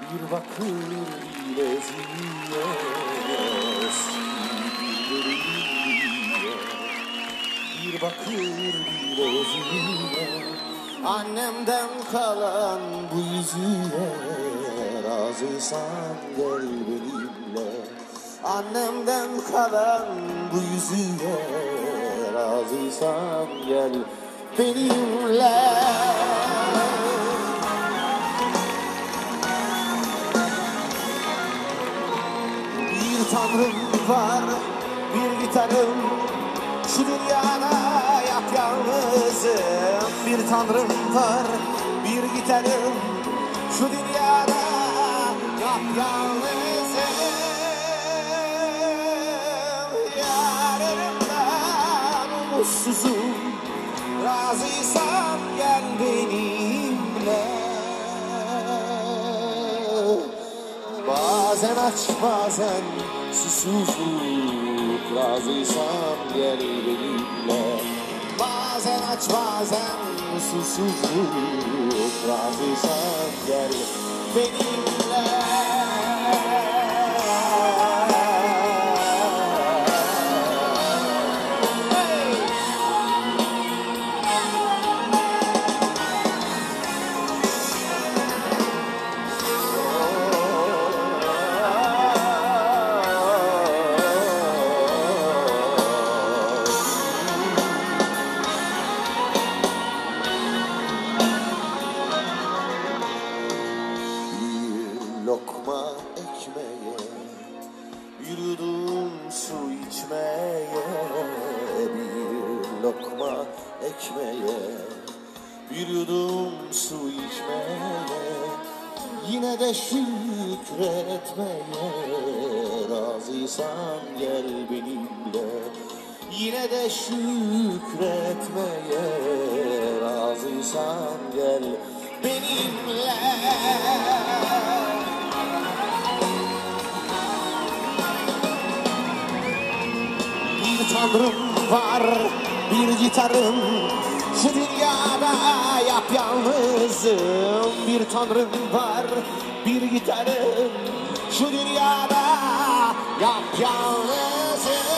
Bir bakır bileziğe Bir bakır bileziğe Annemden kalan bu yüzüğe Razıysan gel benimle. Annemden kalan bu yüzüğe Razıysan gel benimle Tanrım var, bir gitarım Şu dünyada yapyalnızım Bir tanrım var, bir gitarım Şu dünyada yapyalnızım Yarınımdan umutsuzum Bazen aç bazen susuzluk. Razıysan gel benimle. Bazen aç bazen susuzluk. Razıysan gel benimle lokma ekmeğe yudum su içmeye. Bir lokma ekmeğe Bir yudum su içmeye. Yine de şükretmeye Razıysan gel benimle. Yine de şükretmeye Razıysan gel benimle tanrım var, bir gitarım. Şu dünyada yapyalnızım Bir tanrım var, bir gitarım. Şu dünyada yapyalnızım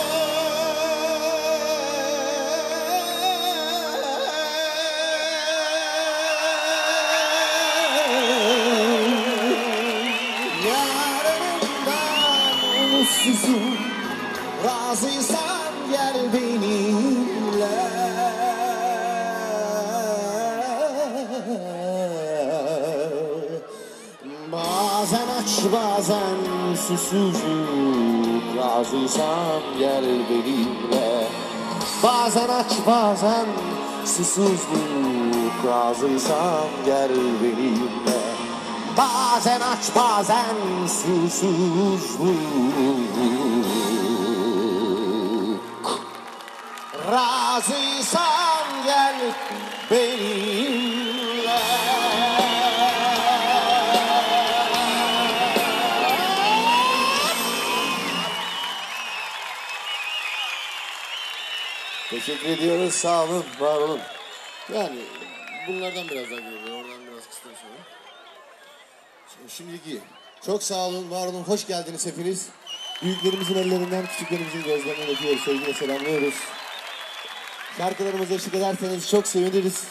Yarınımdan umutsuzum Razıysan gel benimle Bazen aç bazen susuzluk. Razıysan gel benimle. Bazen aç bazen susuzluk. Razıysan gel benimle. Bazen aç bazen susuzluk Razıysan gel benimle Teşekkür ediyoruz. Sağ olun, var olun. Yani bunlardan biraz daha geliyor. Oradan biraz kıstım sonra. Şimdi, şimdiki. Çok sağ olun, var olun. Hoş geldiniz hepiniz. Büyüklerimizin ellerinden, küçüklerimizin gözlerinden öpüyoruz, sevgiyle selamlıyoruz. Şarkılarımıza eşlik ederseniz çok seviniriz.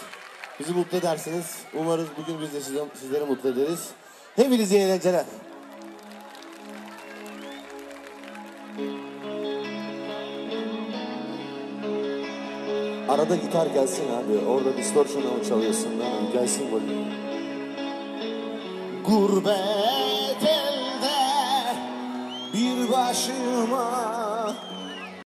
Bizi mutlu edersiniz. Umarız bugün biz de size, sizleri mutlu ederiz. Hepinize eğlenceler. Arada gitar gelsin abi. Orada distortion'la mı çalıyorsun? Ha? Gelsin bakayım. Gurbet elde bir başıma